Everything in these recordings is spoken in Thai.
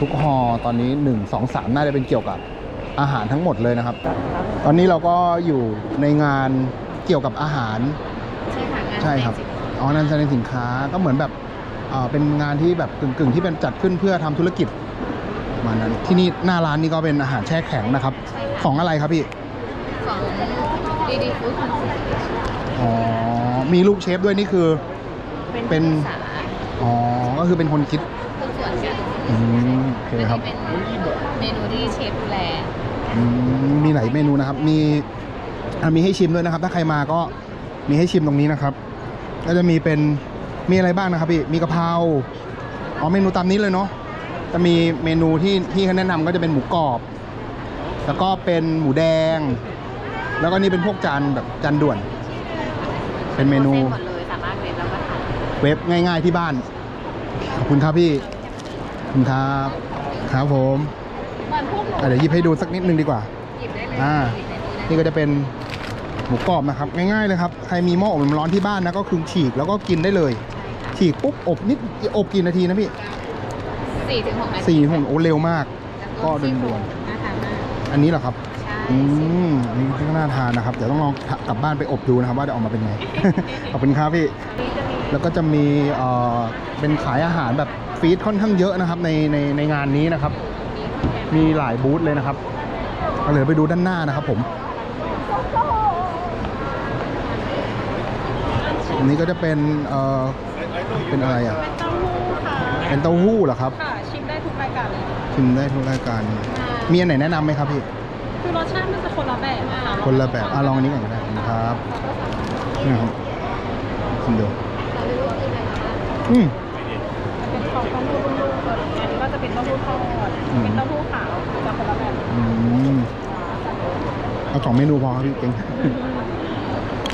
ทุกฮอตอนนี้ 1 2 3 น่าจะเป็นเกี่ยวกับอาหารทั้งหมดเลยนะครับ ตอนนี้เราก็อยู่ในงานเกี่ยวกับอาหาร ใช่ค่ะงานใช่ครับอ๋อนั่นแสดงสินค้าก็เหมือนแบบเอ่อเป็นงานที่แบบกึ่งๆ ที่เป็นจัดขึ้นเพื่อทำธุรกิจประมาณนั้นที่นี่หน้าร้านนี่ก็เป็นอาหารแช่แข็งนะครับของอะไรครับพี่ ของดีดีฟู้ดคอนเซ็ปต์อ๋อ มีลูกเชฟด้วยนี่คือ เป็นภาษาอ๋อ ก็คือเป็นคนคิดทุกส่วนกัน อืมโอเคครับ อันนี้เป็นเมนูที่เชฟดูแลอืมมีหลายเมนูนะครับ มีอะมีให้ชิมด้วยนะครับ ถ้าใครมาก็มีให้ชิมตรงนี้นะครับ ก็จะมีเป็นมีอะไรบ้างนะครับพี่ มีกะเพรา อ๋อเมนูตามนี้เลยเนาะ จะมีเมนูที่ที่เขาแนะนำก็จะเป็นหมูกรอบ แล้วก็เป็นหมูแดง แล้วก็นี่เป็นพวกจานแบบจานด่วน เป็นเมนู ส้หมดเลยสามารถเว็บแล้วก็ทาน เว็บง่ายๆที่บ้าน ขอบคุณครับพี่ขอบ คุณครับครับผมเหมือนพวกหนูอะเดี๋ยวหยิบให้ดูสักนิดนึงดีกว่า หยิบได้เลยอ่า หยิบได้เลยนี่ก็จะเป็นหมูกรอบนะครับ ง่ายๆเลยครับใครมีหม้ออบลมร้อนที่บ้านนะก็คือฉีกแล้วก็กินได้เลย ฉีกปุ๊บอบนิดอบกี่นาทีนะพี่สี่ถึงหกนาทีสี่หุ่นโอ้เร็วมาก ก็แล้วด่วน น่าทานมากอันนี้เหรอครับ ใช่อืมอันนี้ก็น่าทานนะครับ เดี๋ยวต้องลองกลับบ้านไปอบดูนะครับ ว่าจะออกมาเป็นไง ขอบคุณครับพี่ นี่จะมีแล้วก็จะมีเอ่อเป็นขายอาหารแบบ ฟีดค่อนข้างเยอะนะครับในในในงานนี้นะครับ มีหลายบูธเลยนะครับเอาเลยไปดูด้านหน้านะครับผมอันนี้ก็จะเป็นเอ่อเป็นอะไรอะเต้าหู้ค่ะเป็นเต้าหู้เหรอครับ ค่ะชิมได้ทุกรายการเลยชิมได้ทุกรายการ มีอันไหนแนะนำไหมครับพี่ คือรสชาติมันจะคนละแบบนะคะคนละแบบอะลองอันนี้ก่อนก็ได้ครับนี่ครับชิมดูอืมมันเป็น ของเต้าหู้ลูกๆอันนี้ก็จะเป็นเต้าหู้ทอดอืมเป็นเต้าหู้ขาวจะคนละแบบอืมเอาสองเมนูพอครับพี่เก่ง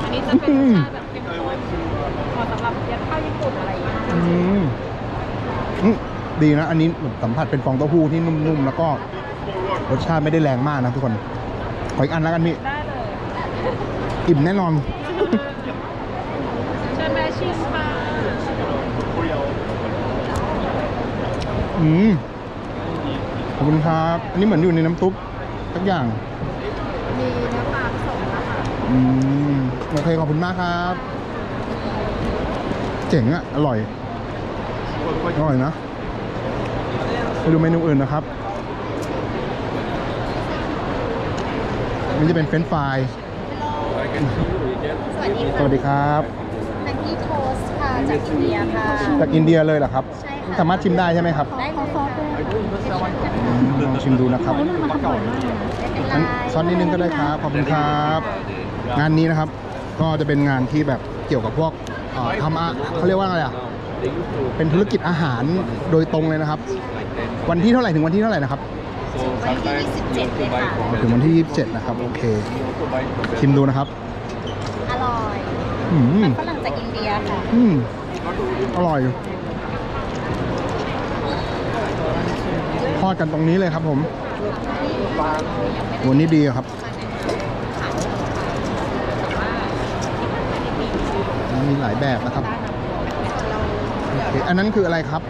อันนี้จะเป็นรสชาติแบบเข้มข้นเหมาะสำหรับยัดข้าวญี่ปุ่นอะไรอย่างเงี้ยอืมอืมดีนะ อันนี้แบบสัมผัสเป็นฟองเต้าหู้ที่นุ่มๆ แล้วก็รสชาติไม่ได้แรงมากนะทุกคน ขออีกอันแล้วกันพี่ ได้เลย อิ่มแน่นอน เชิญแม่ชิมค่ะ อืมขอบคุณครับ อันนี้เหมือนอยู่ในน้ำซุปสักอย่าง มีเนื้อปลาผสมนะคะอืมโอเคขอบคุณมากครับ เจ๋งอะอร่อย อร่อยนะไปดูเมนูอื่นนะครับนี่จะเป็นเฟรนช์ฟราย สวัสดีสค่ะวัสดีครับ แม็กกี้โทสค่ะจากอินเดียค่ะ จากอินเดียเลยเหรอครับ ใช่ค่ะ สามารถชิมได้ใช่ไหมครับได้เลยค่ะอืมลองชิมดูนะครับไม่เป็นงั้นไรซ้อนนิดนึงก็ได้ครับขอบคุณครับ งานนี้นะครับ ก็จะเป็นงานที่แบบเกี่ยวกับพวกเอ่อทำอะเขาเรียกว่าอะไรอะเป็นธุรกิจอาหารโดยตรงเลยนะครับ วันที่เท่าไหร่ถึงวันที่เท่าไหร่นะครับวันที่27เลยค่ะอ๋อถึงวันที่ 27 นะครับ โอเค ชิมดูนะครับ อร่อยอืมฝรั่งจากอินเดียค่ะ อืมอร่อย อดกันตรงนี้เลยครับ ผม วันนี้ดีอะครับมีหลายแบบนะครับโอเคอันนั้นคืออะไรครับ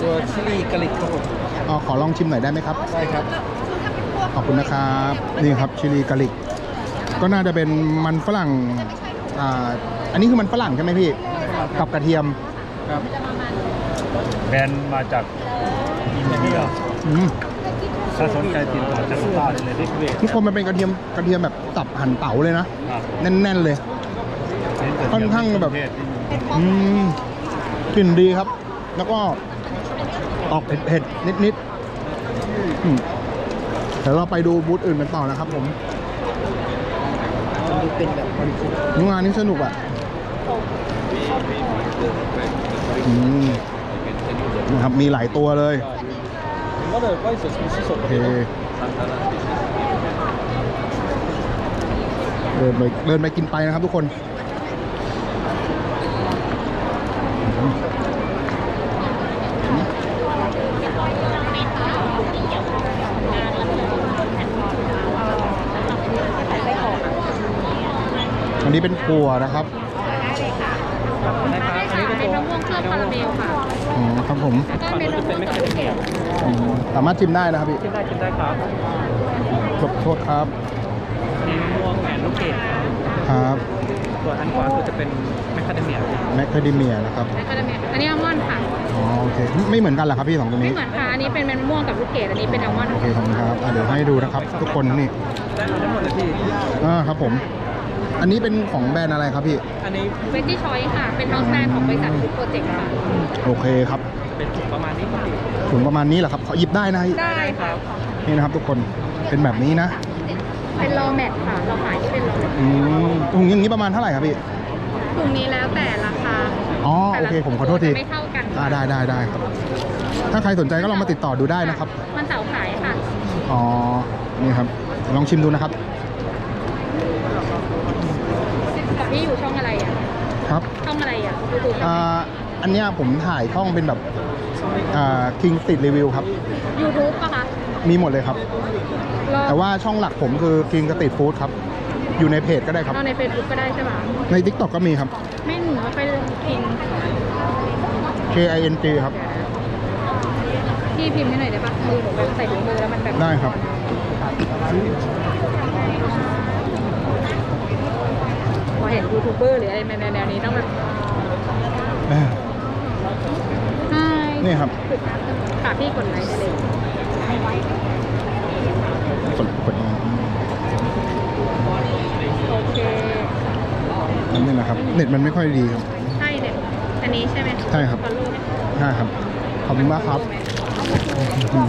ตัวชิลีกะลิกครับผมอ๋อขอลองชิมหน่อยได้ไหมครับได้ครับ ขอบคุณนะครับนี่ครับชิลีกาลิก ก็น่าจะเป็นมันฝรั่งอ่าอันนี้คือมันฝรั่งใช่ไหมพี่กับกระเทียมครับแบรนด์มาจากอินเดีย อืมถ้าสนใจติดต่อจากต้าได้เลยที่เวททุกคนมันเป็นกระเทียมกระเทียมแบบตับหั่นเต๋าเลยนะ ครับแน่น ๆ เลย ค่อนข้างแบบเทศที่อืมกลิ่นดีครับ แล้วก็ออกเผ็ดๆนิดๆอืมเดี๋ยวเราไปดูบูธอื่นกันต่อนะครับ ผมมันดูเป็นแบบบริสุทธิ์งานนี้สนุกอะอืมนะครับมีหลายตัวเลย ก็เลยก็สุดสุดสุดโอเคเดินไปเดินไปกินไปนะครับทุกคน อันนี้เป็นถั่วนะครับนะครับะม่วงเคลือบคาราเมลค่ะอ๋อครับผมก็เป็นมะม่วงเคลือบเผ็ดอืมสามารถชิมได้นะครับพี่ชิมได้ชิมได้ครับขอโทษครับมีมะม่วงแอนลูกเกดครับครับส่วนอันขวาสุดจะเป็นแมคคาเดเมียแมคคาเดเมียนะครับแล้วก็จะมีอันนี้อัลมอนด์ค่ะ อ๋อโอเคไม่เหมือนกันเหรอครับพี่สองตัวไม่นี้เหมือนค่ะ อันนี้เป็นมะม่วงกับลูกเกดอันนี้เป็นอัลมอนด์โอเคขอบคุณครับอะเดี๋ยวให้ดูนะครับ ทุกคนนี่ได้เอาได้หมดเลยพี่ อ่าครับผม อันนี้เป็นของแบรนด์อะไรครับพี่ อันนี้เวจี้ชอยค่ะ เป็นเฮาส์แบรนด์ของบริษัทฟูดโปรเจกต์ค่ะ โอเคครับเป็นถุงประมาณนี้ครับถุงประมาณนี้แหละครับขอหยิบได้นะได้ค่ะนี่นะครับทุกคนเป็นแบบนี้นะ เป็นรอแมทค่ะเราขายที่เป็นรอแมทอืมถุงอย่างนี้ประมาณเท่าไหร่ครับพี่กลุ่มนี้แล้วแต่ราคาอ๋อแต่โอละเคผมขอโทษทีไม่เท่ากันอ่าได้ได้ได้ครับ ถ้าใครสนใจก็ลองมาติดต่อดูได้นะครับมันเสาร์ขายค่ะอ๋อนี่ครับลองชิมดูนะครับ พี่อยู่ช่องอะไรอะ ครับช่องอะไรอะยูทูบอ่าอันเนี้ยผมถ่ายช่องเป็นแบบอ่า King Street Review ครับ ยูทูบปะคะมีหมดเลยครับ รอแต่ว่าช่องหลักผมคือ King Street Food ครับ อยู่ในเพจก็ได้ครับ เราในเฟซบุ๊กก็ได้ใช่ปะใน TikTok ก็มีครับ ไม่หนูไม่ค่อยพิมพ์ K I N G ครับ พี่พิมพ์ให้หน่อยได้ปะมือหนูแบบใส่ถุงมือแล้วมันแบบได้ครับพอ เห็นยูทูบเบอร์หรืออะไรในแนวๆนี้ต้องแบบอ่าใช่นี่ครับฝากพี่กดไลค์ได้เลยกดกดโอเคอันนี้นะครับ เน็ตมันไม่ค่อยดีครับ ใช่เนี่ยอันนี้ใช่ไหมใช่ครับฟอลโล่ไหมใช่ครับขอบคุณมากครับอืม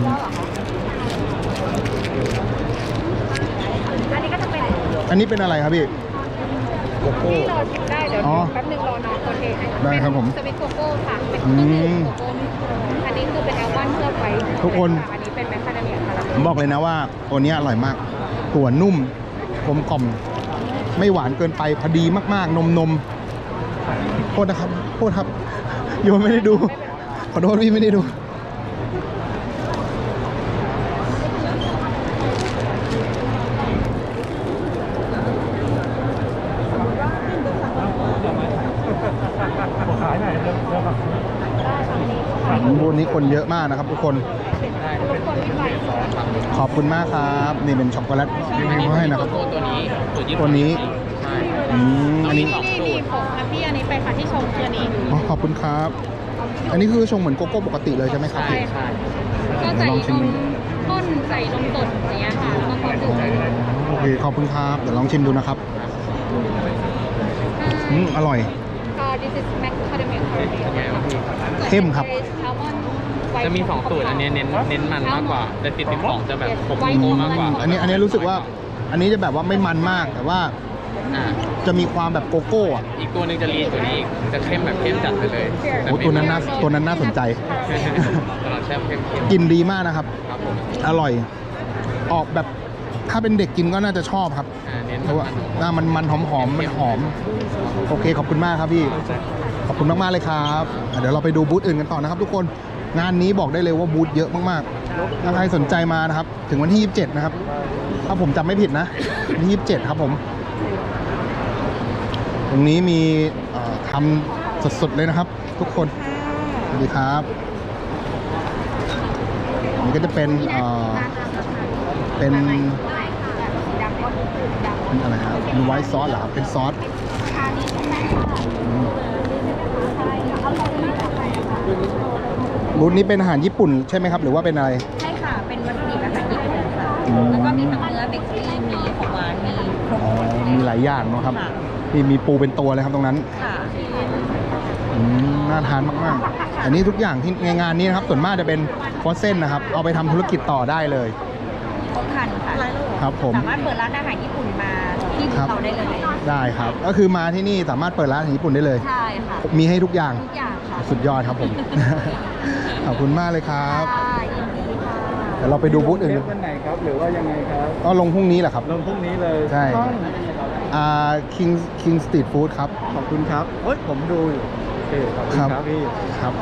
อันนี้ก็จะเป็นอันนี้เป็นอะไรครับพี่โกโก้ที่รอชิมได้เดี๋ยวอ๋อแป๊บนึงรอน้องโอเคให้ได้ครับผมสวิตโกโก้ค่ะเป็นอืเครื่องดื่มมโกโก้อันนี้คือเป็นแอลมอนด์เคลือบไว้ทุกคน อันนี้เป็นแมคคาเดเมียคาราเมผมลบอกเลยนะว่าตัวเนี้ยอร่อยมาก ตัวนุ่มกลมกล่อม ไม่หวานเกินไปพอดีมากๆ นมนมโทษนะครับโทษครับโยมไม่ได้ดู ขอโทษพี่ไม่ได้ดู ขายหน่อยเริ่มเริ่มแบบ วันนี้ คนเยอะมากนะครับทุกคนทุกคนที่ไปขอบคุณมากครับ นี่เป็นช็อกโกแลตที่เขาให้นะครับ ตัวนี้ตัวญี่ตัปุ่วนนี้ใช่อืมอันนี้นี่นี่นี่ผมค่ะพี่อันนี้ไปค่ะที่ชงคืออันนี้อ๋อขอบคุณครับ อันนี้คือชงเหมือนโกโก้ปกติเลยใช่ไหมครับใช่ค่ะก็ใส่ลองชินมม ข้นใส่นมสดอย่างเงี้ยค่ะแล้วก็ความดื่มโอเคขอบคุณครับ เดี๋ยวลองชิมดูนะครับอืมอร่อย ค่ะ this is macadamia caramel ไงบ้างพี่เข้มครับ จะมีสองสูตรอันเนี้ยเน้นเน้นมันมากกว่า แต่ติดสิบสองจะแบบผมโมมากกว่าอันนี้อันนี้รู้สึกว่าอันนี้จะแบบว่าไม่มันมากแต่ว่าอ่าจะมีความแบบโกโก้อะอีกตัวหนึ่งจะลีนกว่านี้อีกจะเข้มแบบเข้มจัดไปเลยโอ้ตัวนั้นน่าตัวนั้นน่าสนใจ ตลอดแช่เข้มเข้มกินดีมากนะครับ ครับผมอร่อย ออกแบบถ้าเป็นเด็กกินก็น่าจะชอบครับ อ่าเน้นเพราะว่าหน้ามันมันหอมหอมๆมันหอม โอเคขอบคุณมากครับพี่ ขอบคุณมาก ๆ เลยครับอะเดี๋ยวเราไปดูบูธอื่นกันต่อนะครับทุกคน งานนี้บอกได้เลยว่าบูธเยอะมากๆ ถ้าใครสนใจมานะครับ ถึงวันที่ 27 นะครับ ถ้าผมจำไม่ผิดนะวันที่27 ครับผม ตรงนี้มีทำสดๆเลยนะครับ ทุกคน สวัสดีครับอันนี้ก็จะเป็นเป็นเป็นอะไรครับเป็นไวท์ซอสเหรอเป็นซอส อืม บูธนี้เป็นอาหารญี่ปุ่นใช่ไหมครับ หรือว่าเป็นอะไร ใช่ค่ะ เป็นวัตถุดิบอาหารญี่ปุ่นค่ะ อืม แล้วก็มีทั้งเนื้อเบเกอรี่ มีของหวาน มีครบอ๋อมีหลายอย่างเนาะครับมีมีปูเป็นตัวเลยครับตรงนั้นค่ะอืมน่าทานมากๆ อันนี้ทุกอย่างที่ในงานนี้นะครับ ส่วนมากจะเป็นฟอสเซนนะครับ เอาไปทำธุรกิจต่อได้เลย ครบครันค่ะครับผมสามารถเปิดร้านอาหารญี่ปุ่นมาที่ครับ เราได้เลย ได้ครับ ก็คือมาที่นี่สามารถเปิดร้านอาหารญี่ปุ่นได้เลย ใช่ค่ะ มีให้ทุกอย่าง ทุกอย่างค่ะ สุดยอดครับผม ขอบคุณมากเลยครับค่ะยินดีค่ะเดี๋ยวเราไปดูบูธอื่นวันไหนครับ หรือว่ายังไงครับก็ลงพรุ่งนี้แหละครับ ลงพรุ่งนี้เลยใช่ ช่องอ่า King King Street Food ครับ ขอบคุณครับเฮ้ยผมดูอยู่โอเคขอบคุณครับพี่ครับ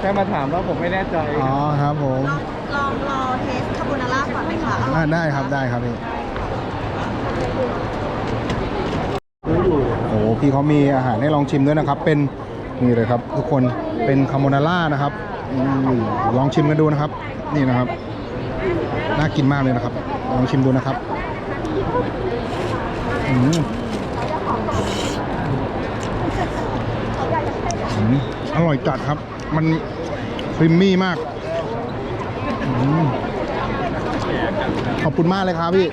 แค่มาถามว่าผมไม่แน่ใจอ๋อครับผมลองรอเทสคาโบนาร่าก่อนไหมคะอ่าได้ครับได้ครับพี่โอ้พี่เขามีอาหารให้ลองชิมด้วยนะครับ เป็น นี่เลยครับ ทุกคนเป็นคาโมนาร่านะครับอืมลองชิมกันดูนะครับ นี่นะครับ น่ากินมากเลยนะครับ ลองชิมดูนะครับอืมอืมอร่อยจัดครับ มันครีมมี่มากอืมขอบคุณมากเลยครับพี่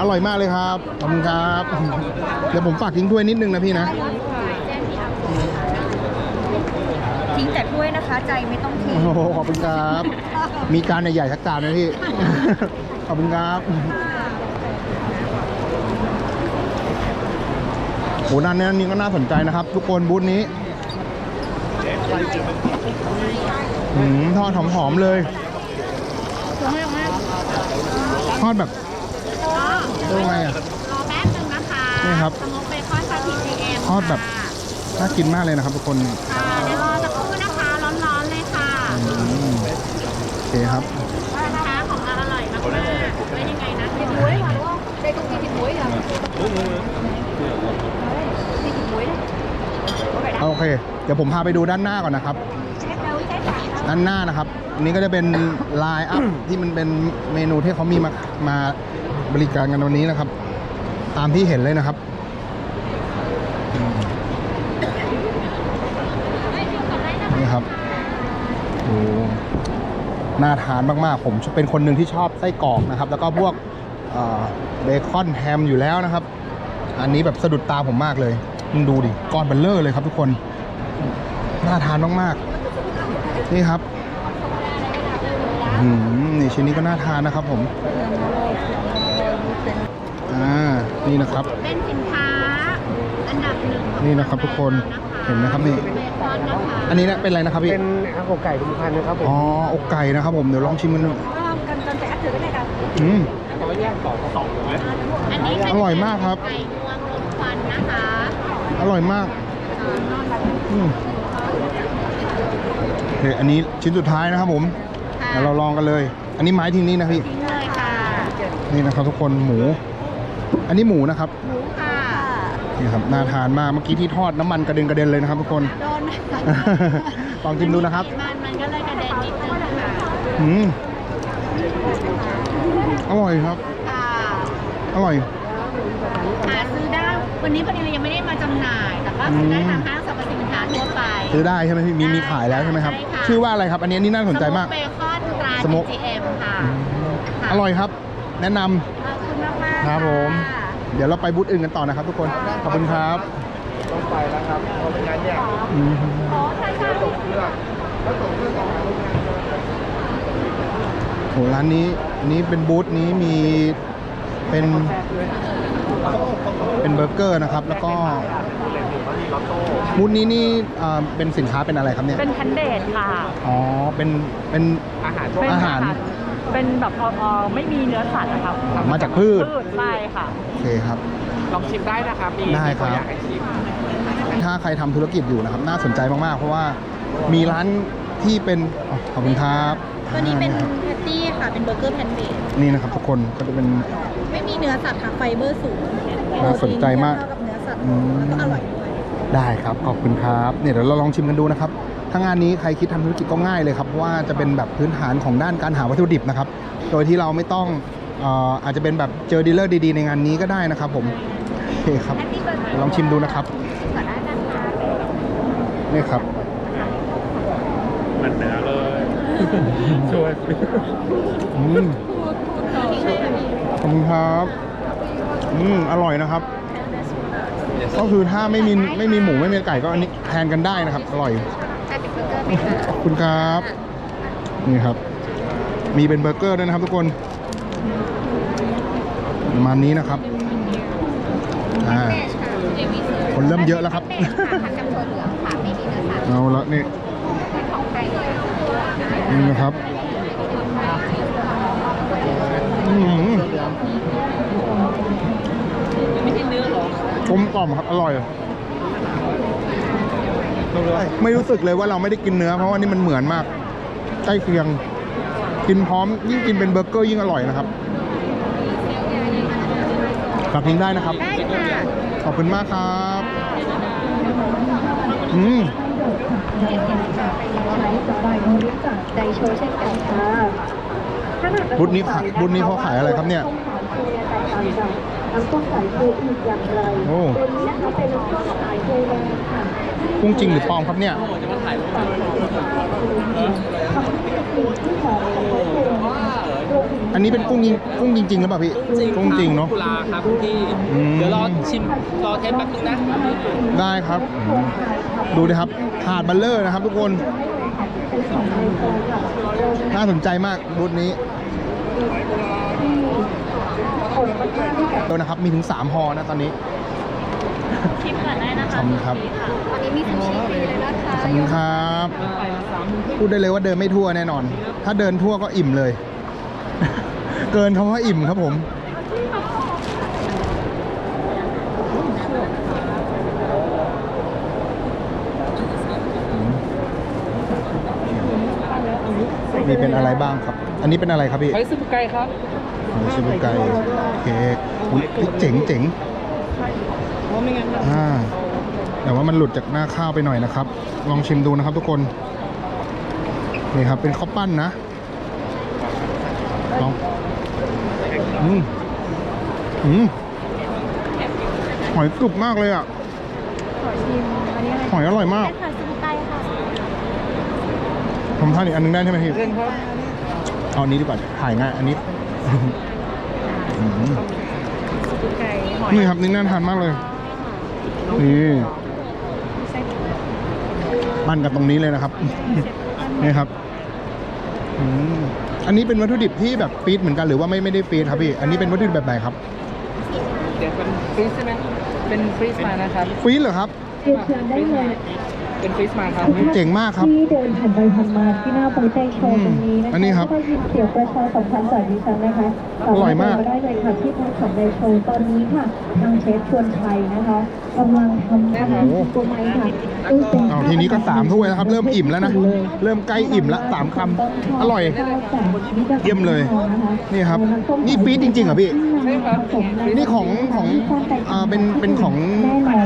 อร่อยมากเลยครับ ขอบคุณครับ เดี๋ยวผมฝากทิ้งถ้วยนิดนึงนะพี่นะ ทิ้งแต่ถ้วยนะ คะใจไม่ต้องทิ้งโอ้โหขอบคุณครับ มีจานใหญ่ๆสักจานนะพี่ ขอบคุณครับโหด้านนี้ก็น่าสนใจนะครับ ทุกคนบูธนี้หืมทอดหอมๆเลยทอดแบบเรียกว่าไงอะ รอแป๊บนึงนะคะนี่ครับ สโมกเบคอนชาทีจีเอ็มทอดแบบน่ากินมากเลยนะครับทุกคน ค่ะ เคครับสินค้าของเราอร่อยมากๆเป็นยังไงนะติดมุ้ยหวานว่าได้ตุ้งติดมุ้ยอะติดมุ้ยโอเค เดี๋ยวผมพาไปดูด้านหน้าก่อนนะครับ ด้านหน้านะครับอันนี้ก็จะเป็นไลน์อัพที่มันเป็นเมนูที่เขามีมามาบริการกันวันนี้นะครับ ตามที่เห็นเลยนะครับอืมนี่ครับโอ้ น่าทานมากๆ ผมเป็นคนหนึ่งที่ชอบไส้กรอกนะครับ แล้วก็พวกเบคอนแฮมอยู่แล้วนะครับ อันนี้แบบสะดุดตาผมมากเลยมึงดูดิก้อนเบลเลอร์เลยครับทุกคน น่าทานมากๆ นี่ครับนี่ชิ้นนี้ก็น่าทานนะครับผม อ่า นี่นะครับเป็นสินค้า นดับหนึ่งของนี่นะครับทุกคนเห็นไหมครับนี่เบคอนนะคะอันนี้เนี่ยเป็นอะไรนะครับพี่เป็นข้าวไก่ทุกพันนะครับผมอ๋ออกไก่นะครับผมเดี๋ยวลองชิมกันดูกันกันแต่ถือได้กันอืมอันนี้เป็นอร่อยมากครับไก่งวงลมควันนะคะอร่อยมากอืมโอเคอันนี้ชิ้นสุดท้ายนะครับผมค่ะเดี๋ยวเราลองกันเลย อันนี้ไม้ที่นี่นะพี่ทิ้งเลยค่ะนี่นะครับทุกคนหมู อันนี้หมูนะครับหมูค่ะ นี่ครับน่าทานมากเมื่อกี้ที่ทอดน้ำมันกระเด็นกระเด็นเลยนะครับทุกคน โดนลองชิมดูนะครับ มันมันก็เลยกระเด็นนิดนึงค่ะอืมอร่อยครับค่ะอร่อย หาซื้อได้ วันนี้พอดีเรายังไม่ได้มาจำหน่าย แต่ก็ซื้อได้ทางห้างสรรพสินค้าทั่วไป ซื้อได้ใช่ไหมพี่มีมีขายแล้วใช่ไหมครับใช่ค่ะชื่อว่าอะไรครับ อันนี้อันนี้น่าสนใจมาก สโเบคอนตรา สโมก GM ค่ะอร่อยครับ แนะนำ ขอบคุณมากมากๆครับผม ค่ะ เดี๋ยวเราไปบูธอื่นกันต่อนะครับทุกคน ขอบคุณครับ ต้องไปแล้วครับเพราะไม่งั้นเนี่ยอืมอ๋อใช่ใช่ตกเครื่องถ้าตกเครื่องต่อหาโรงงานโหร้านนี้อันนี้เป็นบูธนี้มีเป็นเป็นเบอร์เกอร์นะครับ แล้วก็บูธนี้นี่อ่าเป็นสินค้าเป็นอะไรครับเนี่ย เป็นคันเดทค่ะ อ๋อ เป็น เป็นอาหาร เป็นอาหาร เป็นแบบพอพอไม่มีเนื้อสัตว์นะคะมาจากพืช ใช่ค่ะ โอเคครับ ลองชิมได้นะครับมีได้ครับมีตัวอย่างให้ชิม ถ้าใครทำธุรกิจอยู่นะครับ น่าสนใจมากๆ เพราะว่ามีร้านที่เป็นอ๋อขอบคุณครับตัวนี้เป็นอ่าแพตตี้ค่ะ เป็นเบอร์เกอร์แพนเบสนี่นะครับทุกคนก็จะเป็น ไม่มีเนื้อสัตว์ค่ะ ไฟเบอร์สูงน่าสนใจมากเท่ากับเนื้อสัตว์อืม แล้วก็อร่อยด้วย ได้ครับ ขอบคุณครับ เนี่ยเดี๋ยวเราลองชิมกันดูนะครับ ถ้างานนี้ใครคิดทำธุรกิจก็ง่ายเลยครับเพราะว่าจะเป็นแบบพื้นฐานของด้านการหาวัตถุดิบนะครับ โดยที่เราไม่ต้องเอ่ออาจจะเป็นแบบเจอดีลเลอร์ดีๆ ในงานนี้ก็ได้นะครับผมโอเคครับลองชิมดูนะครับนี่ครับมันเนื้อเลยช่วยอืมขอบคุณครับอืมอร่อยนะครับ ก็คือถ้าไม่มีไม่มีหมูไม่มีไก่ก็อันนี้แทนกันได้นะครับ อร่อย ขอบคุณครับ นี่ครับ มีเป็นเบอร์เกอร์ด้วยนะครับทุกคนประมาณนี้นะครับอ่าคนเริ่มเยอะแล้วครับเป็นค่ะผัดกับถั่วเหลืองค่ะไม่มีเนื้อสัตว์เอาละนี่เป็นของไทยเลยนี่นะครับอืมกลมกล่อมครับ อร่อย ไม่รู้สึกเลยว่าเราไม่ได้กินเนื้อเพราะว่านี่มันเหมือนมาก ใกล้เคียง กินพร้อมยิ่งกินเป็นเบอร์เกอร์ยิ่งอร่อยนะครับฝากทิ้งได้นะครับ ได้ค่ะ ขอบคุณมากครับ อืมดค่ะใช้สบายบริษัทไดโชเช่นกันค่ะบูธนี้ขายบูธนี้เขาขายอะไรครับเนี่ยน้ำส้มสายชูอีกอย่างไรโอ้ตัวนี้นะคะเป็นน้ำส้มสายชูแดงค่ะ กุ้งจริงหรือปลอมครับเนี่ยอันนี้เป็นกุ้งจริงกุ้งจริงๆหรือเปล่าพี่กุ้งจริงเนาะกุลาครับพี่เดี๋ยวรอชิมรอเทสแป๊บนึงนะได้ครับ ดูดิครับถาดบัลเลอร์นะครับ ทุกคน น่าสนใจมากบูธนี้เดี๋ยวนะครับมีถึง3ฮอนะตอนนี้ ชิมก่อนได้นะขคะอบคุณครับ วันนี้มีซูชิฟรีเลยนะคะขอบคุณครับ พูดได้เลยว่าเดินไม่ทั่วแน่นอน ถ้าเดินทั่วก็อิ่มเลย เกินคำว่าอิ่มครับผม มีเป็นอะไรบ้างครับ อันนี้เป็นอะไรครับพี่ไปซุปไก่ครับหมูชิบุไก่โอเคอุ๊ยเจ๋งเจ๋ง อ่าแต่ว่ามันหลุดจากหน้าข้าวไปหน่อยนะครับ ลองชิมดูนะครับทุกคน นี่ครับเป็นข้าวปั้นนะลองอืมอืมหอยกรุบมากเลยอะหอยอร่อยมาก ค่ะซูไก่ค่ะผมทานอีกอันนึงได้ใช่ไหมพี่เล่นครับเอาอันนี้ดีกว่าถ่ายง่ายอันนี้อืมไก่หอยนี่ครับนี่น่าทานมากเลย นี่ปั้นกันตรงนี้เลยนะครับ นี่ครับอืมอันนี้เป็นวัตถุดิบที่แบบฟีดเหมือนกันหรือว่าไม่ไม่ได้ฟีดครับพี่ อันนี้เป็นวัตถุดิบแบบไหนครับเดี๋ยวเป็นฟรีซใช่ไหมเป็นฟรีซมานะครับฟีดเหรอครับเรียนเชิญได้เลย เป็นฟรีซมาครับ เจ๋งมากครับ ที่เดินผ่านไปผ่านมาที่หน้าโปรเจกต์โชว์ตรงนี้นะคะอันนี้ครับก็ยินเสียงประชาสัมพันธ์จากดิฉันนะคะอร่อยมากสรถเดินได้เลยค่ะที่บูธของไดโชว์ตอนนี้ค่ะทางเชฟชวนชัยนะคะกำลังทำอาหารตัวใหม่ค่ะซึ่ง เป็นเอาทีนี้ก็สามถ้วยแล้วครับ เริ่มอิ่มแล้วนะ เริ่มใกล้อิ่มละสามคำอร่อย เยี่ยมเลย นี่ครับ นี่ฟีดจริงๆเหรอพี่นี่ของของอ่าเป็นเป็นของ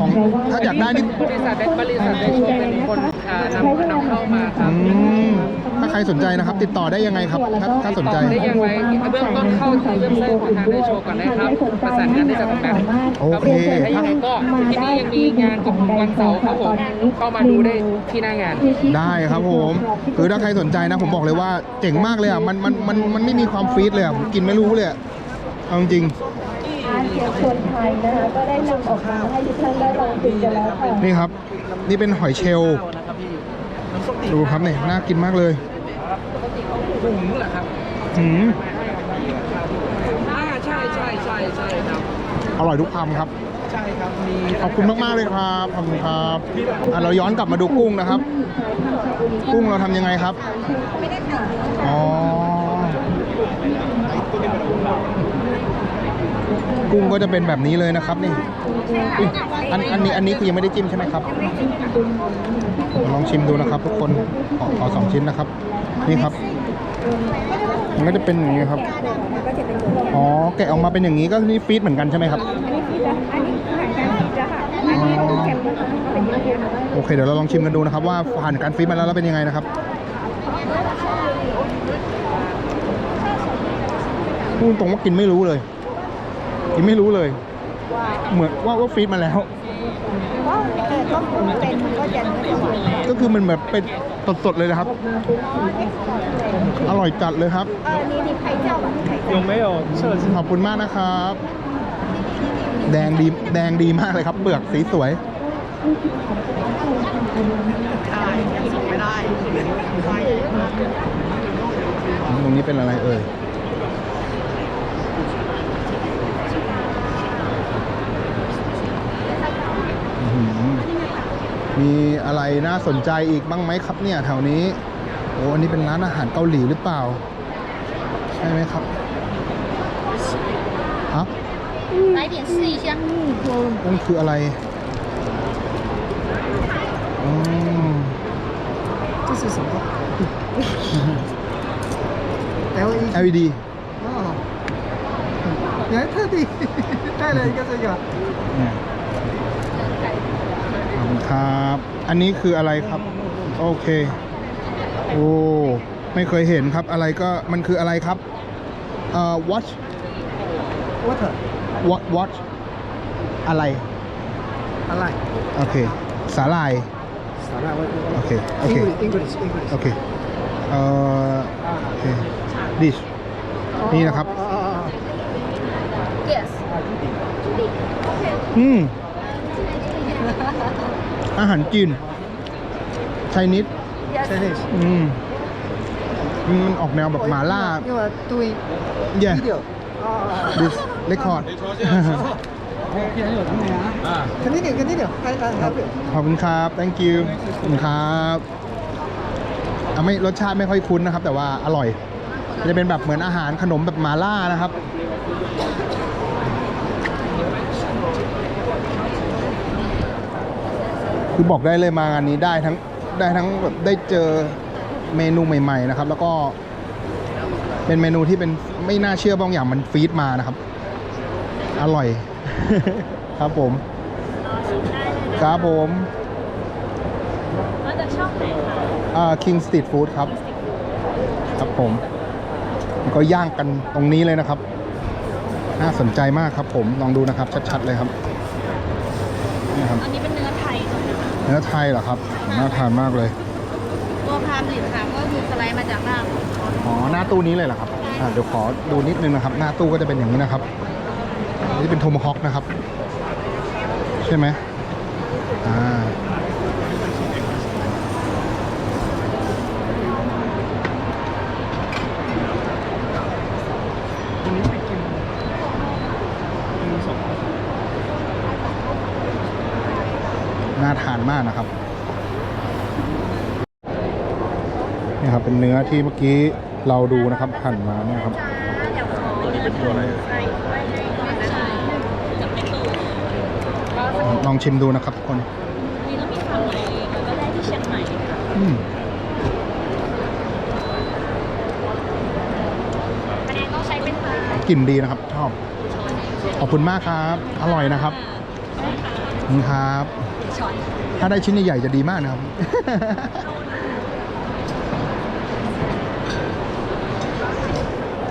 ของถ้าอยากได้นี่บริษัทบริษัทไดโชเป็นคนอ่านำนำเข้ามาครับ อืมถ้า ใครสนใจนะครับ ติดต่อได้ยังไงครับถ้าถ้าสนใจ ได้ยังไงเบื้องต้นเข้าที่เว็บไซต์ของทางไดโชก่อนนะครับประสานงานได้จากตรงนั้นโอเค ถ้ายังไงก็ที่นี่ยังมีงานของวันเสาร์ครับผมเข้ามาดูได้ที่หน้างาน ได้ครับผมคือถ้าใครสนใจนะ ผมบอกเลยว่าเจ๋งมากเลยอะมันมันมันมันไม่มีความฟีดเลยอะผมกินไม่รู้เลยอะเอาจริงอาเชฟชวนชัยนะคะก็ได้นำออกมาให้ทุกท่านได้ลองชิมกันแล้วค่ะ นี่ครับ นี่เป็นหอยเชลล์ดูครับเนี่ยน่ากินมากเลย ถุงเหรอครับอืมอ่าใช่ใช่ใช่ใช่ครับ อร่อยทุกคำครับ ใช่ครับมีขอบคุณมากๆเลยครับขอบคุณครับอะเราย้อนกลับมาดูกุ้งนะครับ กุ้งเราทำยังไงครับอ๋อ กุ้งก็จะเป็นแบบนี้เลยนะครับนี่อุ๊ยอันอันนี้อันนี้คือยังไม่ได้จิ้มใช่ไหมครับ ลองชิมดูนะครับทุกคนขอขอสองชิ้นนะครับ นี่ครับ มันก็จะเป็นอย่างนี้ครับ อ๋อ แกะออกมาเป็นอย่างนี้ก็นี่ฟีดเหมือนกันใช่ไหมครับโอเคเดี๋ยวเราลองชิมกันดูนะครับ ว่าผ่านการฟีดมาแล้วแล้วเป็นยังไงนะครับพูดตรงว่ากินไม่รู้เลย กินไม่รู้เลย เหมือนว่าว่าฟีดมาแล้ว ก็คือมันแบบเป็นสดๆเลยนะครับ อร่อยจัดเลยครับ ยังไม่有设置 ขอบคุณมากนะครับ แดงดีแดงดีมากเลยครับ เปลือกสีสวย ตรงนี้เป็นอะไรเอ่ย มีอะไรน่าสนใจอีกบ้างไหมครับเนี่ยแถวนี้ โอ้อันนี้เป็นร้านอาหารเกาหลีหรือเปล่า ใช่ไหมครับฮะ 来点试一下。 นั่นคืออะไรอืม 这是什么 LED LED 哦，你还特地带了一个这个， อืมขอบ คุณคครับ อันนี้คืออะไรครับ โอเค โอ้ ไม่เคยเห็นครับ อะไรก็ มันคืออะไรครับ เอ่อ watch Water. what watch อะไร อะไร โอเค สาลาย สาระไว้โอเค โอเค English English English โอเค เอ่อ โอเค dish นี่นะครับ yes อืม อาหารจีนไชนิด Chinese. มันออกแนวแบบหมาล่า You are doing yeah video. Uh, this record คนนี้เดียวคนนี้เดียวครับขอบคุณครับ thank you ขอบคุณครับอะไม่รสชาติไม่ค่อยคุ้นนะครับ แต่ว่าอร่อย จะเป็นแบบเหมือนอาหารขนมแบบมาล่านะครับ คือบอกได้เลยมางานนี้ได้ทั้งได้ทั้งแบบได้เจอเมนูใหม่ ๆ นะครับ แล้วก็เป็นเมนูที่เป็นไม่น่าเชื่อบางอย่างมันฟีดมานะครับ อร่อย ครับผมครับผมมาจากช่องไหนคะอ่า King Street Food ครับ ครับผมแล้วก็ย่างกันตรงนี้เลยนะครับ น่าสนใจมากครับผมลองดูนะครับ ชัดๆเลยครับนี่ครับ อันนี้เป็น เนื้อไทยใช่ไหมคะเนื้อไทยเหรอครับน่าทานมากเลย ตัวพามหลินค่ะก็คือสไลด์มาจากหน้าอ๋อหน้าตู้นี้เลยเหรอครับอ่าเดี๋ยวขอดูนิดนึงนะครับ หน้าตู้ก็จะเป็นอย่างนี้นะครับอันนี่เป็นโทมฮอคนะครับ ใช่ไหมอ่า ทานมากนะครับนี่ครับเป็นเนื้อที่เมื่อกี้เราดูนะครับหั่นมาเนี่ยครับตัวนี้เป็นตัวอะไรใช่ใช่จากในตู้ลองชิมดูนะครับทุกคนนี่เรามีทำไหนแล้วก็ได้ที่เชียงใหม่อืมคะแนนต้องใช้เป็นปลากลิ่นดีนะครับ ชอบ ขอบคุณมากครับ อร่อยนะครับขอบ คุณครับถ้าได้ชิ้นใหญ่ๆจะดีมากนะครับ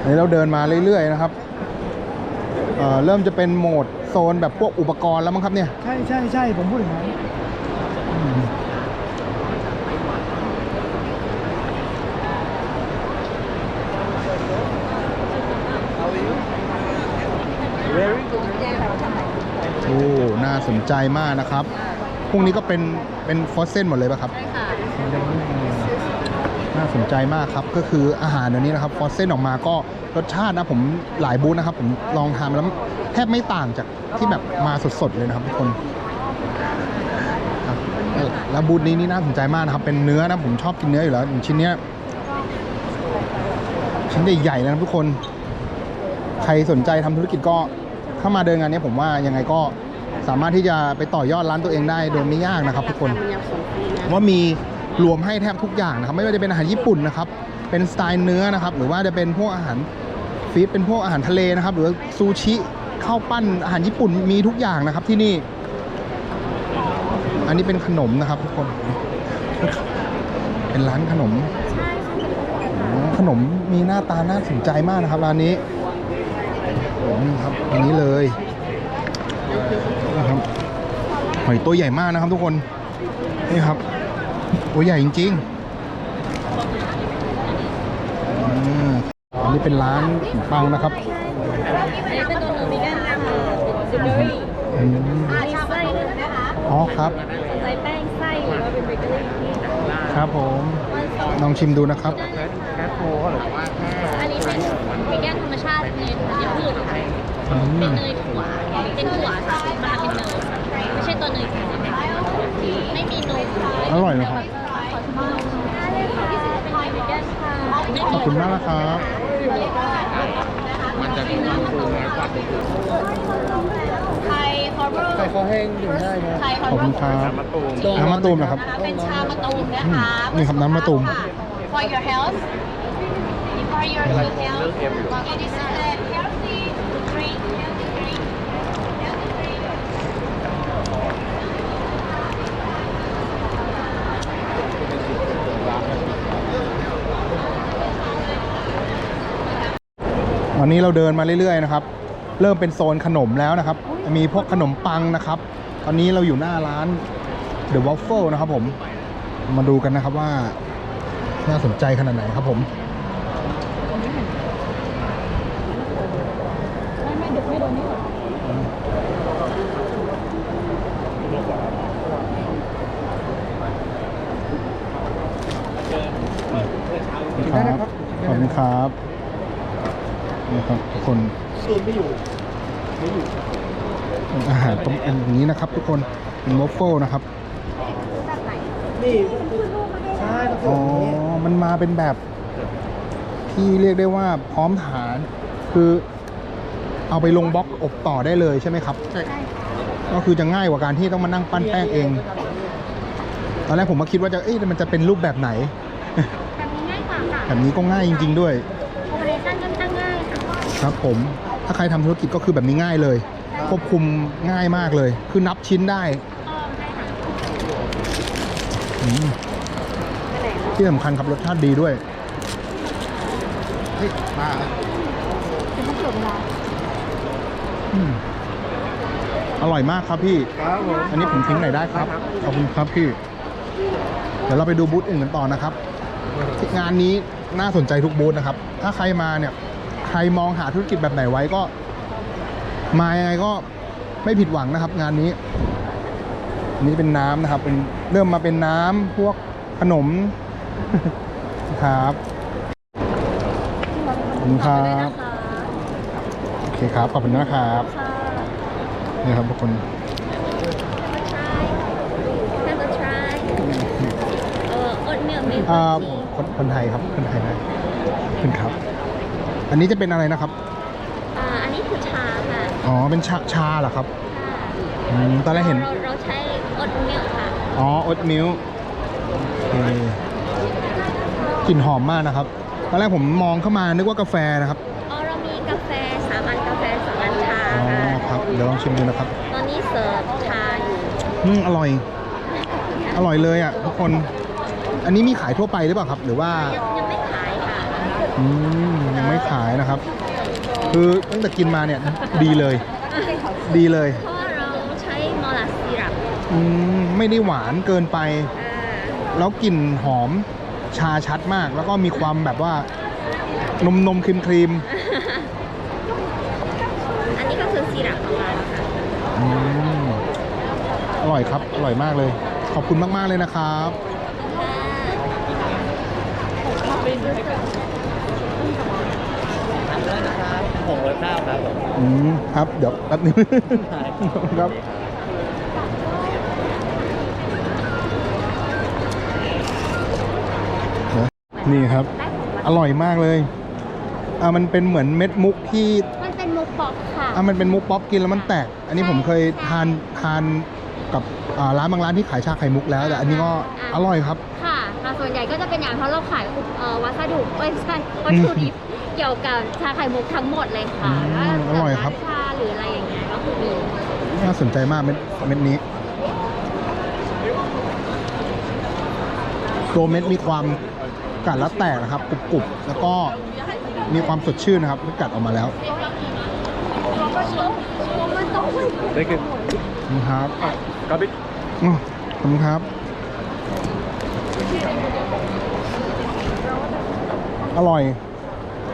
เดี๋ยวเราเดินมาเรื่อยๆนะครับเอ่อเริ่มจะเป็นโหมดโซนแบบพวกอุปกรณ์แล้วมั้งครับเนี่ย ใช่ใช่ใช่ผมพูดอย่างนั้นโอ้ น่าสนใจมากนะครับ พวกนี้ก็เป็นเป็นฟอสเซนหมดเลยป่ะครับน่าสนใจมากครับ ก็คืออาหารเดี๋ยวนี้นะครับฟอสเซนออกมาก็รสชาตินะผมหลายบูธนะครับ ผมลองทำแล้วแทบไม่ต่างจากที่แบบมาสดๆเลยนะครับทุกคนครับเออแล้วบูธนี้นี่น่าสนใจมากนะครับ เป็นเนื้อนะผมชอบกินเนื้ออยู่แล้วอย่างชิ้นเนี้ยชิ้นใหญ่ๆเลยนะทุกคน ใครสนใจทำธุรกิจก็เข้ามาเดินงานนี้ผมว่ายังไงก็ สามารถที่จะไปต่อยอดร้านตัวเองได้โดยไม่ยากนะครับ ทุกคนว่ามีรวมให้แทบทุกอย่างนะครับ ไม่ว่าจะเป็นอาหารญี่ปุ่นนะครับ เป็นสไตล์เนื้อนะครับ หรือว่าจะเป็นพวกอาหารฟีดเป็นพวกอาหารทะเลนะครับ หรือว่าซูชิข้าวปั้นอาหารญี่ปุ่นมีทุกอย่างนะครับที่นี่ อันนี้เป็นขนมนะครับ ทุกคน เป็นร้านขนมอ๋อขนมมีหน้าตาน่าสนใจมากนะครับ ร้านนี้โอ้นี่ครับอันนี้เลยนะครับ หอยตัวใหญ่มากนะครับทุกคน นี่ครับตัวใหญ่จริงๆอ่าอันนี้เป็นร้านขนมปังนะครับอันนี้เป็นตัวเนื้อวีแกนนะคะเป็นเบเกอรี่อืมมีไส้ด้วยนะคะอ๋อครับใส่แป้งไส้หรือว่าเป็นเบเกอรี่ที่ครับผมลองชิมดูนะครับอันนี้เป็นวีแกนธรรมชาติเนยธัญพืชค่ะอืมเป็นเนยถั่วเป็นถั่วค่ะมาเป็นเนยไม่ใช่ตัวเนยแท้ไม่มีนมอร่อยนะครับ ขอบคุณมากนะครับ มันจะมีความฟูน้อยกว่าตัวอื่นไทยฮอร์เบอร์ไข่คอแห้งดื่มได้นะไทยฮอขอบร์เบอคุณร์ครับมะตูมน้ำมะตูมนะครับ นะคะเป็นชามะตูมนะคะอืมนี่ครับน้ำมะตูมค่ะ for your health for your good health it is a วันนี้เราเดินมาเรื่อยๆนะครับ เริ่มเป็นโซนขนมแล้วนะครับ มีพวกขนมปังนะครับ ตอนนี้เราอยู่หน้าร้าน The Waffle นะครับผม มาดูกันนะครับว่า น่าสนใจขนาดไหนครับผมไม่ไม่ดึกไม่โดนนี่หรอครับขอบคุณครับ นี่ครับทุกคนอาหารต้องเป็นอย่างนี้นะครับ ทุกคนเป็นวอฟเฟิลนะครับใช่ต้องอ๋อมันมาเป็นแบบ ที่เรียกได้ว่าพร้อมฐาน คือเอาไปลงบล็อกอบต่อได้เลยใช่ไหมครับใช่ก็คือจะง่ายกว่าการที่ต้องมานั่งปั้นแป้งเอง ตอนแรกผมก็คิดว่าจะเอ๊ะมันจะเป็นรูปแบบไหน แบบนี้ง่ายกว่าค่ะแบบนี้ก็ง่ายจริง ๆ ด้วย ค่ะครับผมถ้าใครทำธุรกิจก็คือแบบนี้ง่ายเลย ควบคุมง่ายมากเลย คือนับชิ้นได้ก็ได้ค่ะอืมที่สำคัญครับรสชาติดีด้วยเฮ้ยมาอืมอร่อยมากครับพี่ครับผมอันนี้ผมทิ้งไหนอยได้ครับ ขอบคุณครับพี่ เดี๋ยวเราไปดูบูธอื่นกันต่อนะครับที่งานนี้น่าสนใจทุกบูธนะครับ ถ้าใครมาเนี่ย ใครมองหาธุรกิจแบบไหนไว้ก็ มายังไงก็ไม่ผิดหวังนะครับ งานนี้อันนี้เป็นน้ำนะครับ เป็นเริ่มมาเป็นน้ำพวกขนมครับขอบคุณครับโอเคครับขอบคุณนะครับนี่ครับทุกคน Have a try เอ่อ oatmeal milk อ่า tea คนคนไทยครับคนไทยได้ขอบคุณครับ อันนี้จะเป็นอะไรนะครับ อ่าอันนี้คือชาค่ะอ๋อ เป็นชาชาเหรอครับค่ะอืมตอนแรกเห็น เราเราใช้ oatmeal ค่ะ อ๋อโอ๊ตมิลกลิ่นหอมมากนะครับ ตอนแรกผมมองเข้ามานึกว่ากาแฟนะครับ อ๋อเรามีกาแฟสามอันกาแฟสองอันชาอ๋อค่ะ ครับ เดี๋ยวลองชิมดูนะครับ ตอนนี้เสิร์ฟชาอยู่อืมอร่อย อร่อยเลยอะทุกคน อันนี้มีขายทั่วไปหรือเปล่าครับ หรือว่า อืมยังไม่ขายนะครับ คือตั้งแต่กินมาเนี่ยดีเลย ดีเลยเพราะว่าเราใช้มอลลาสซีรัปอืมไม่ได้หวานเกินไป อ่าแล้วกลิ่นหอมชาชัดมาก แล้วก็มีความแบบว่านมนมครีมครีมอันนี้ก็คือซีรัปของเราค่ะ ๆอืมอร่อยครับ อร่อยมากเลย ขอบคุณมาก ๆ เลยนะครับ ผมรสชาติครับผมอืมครับ เดี๋ยวแป๊บนึง ครับ นี่ครับอร่อยมากเลย อ่ามันเป็นเหมือนเม็ดมุกที่มันเป็นมุกบอกค่ะอ่ามันเป็นมุกป๊อปกินแล้วมันแตก อันนี้ผมเคยทานทานกับอ่าร้านบางร้านที่ขายชาไข่มุกแล้ว แต่อันนี้ก็อร่อยครับ ค่ะค่ะส่วนใหญ่ก็จะเป็นอย่างเพราะเราขายอุปเอ่อวัสดุเอ้ยไม่ใช่วัตถุดิบ เกี่ยวกับชาไข่มุกทั้งหมดเลยค่ะอืมแล้วอร่อยครับ ชาหรืออะไรอย่างเงี้ยก็คือมีน่าสนใจมากเม็ดเม็ดนี้ ตัวเม็ดมีความกัดแล้วแตกนะครับกรุบๆแล้วก็มีความสดชื่นนะครับเมื่อกัดออกมาแล้วได้คือนะครับก็ไปอื้อขอบคุณครับ อร่อย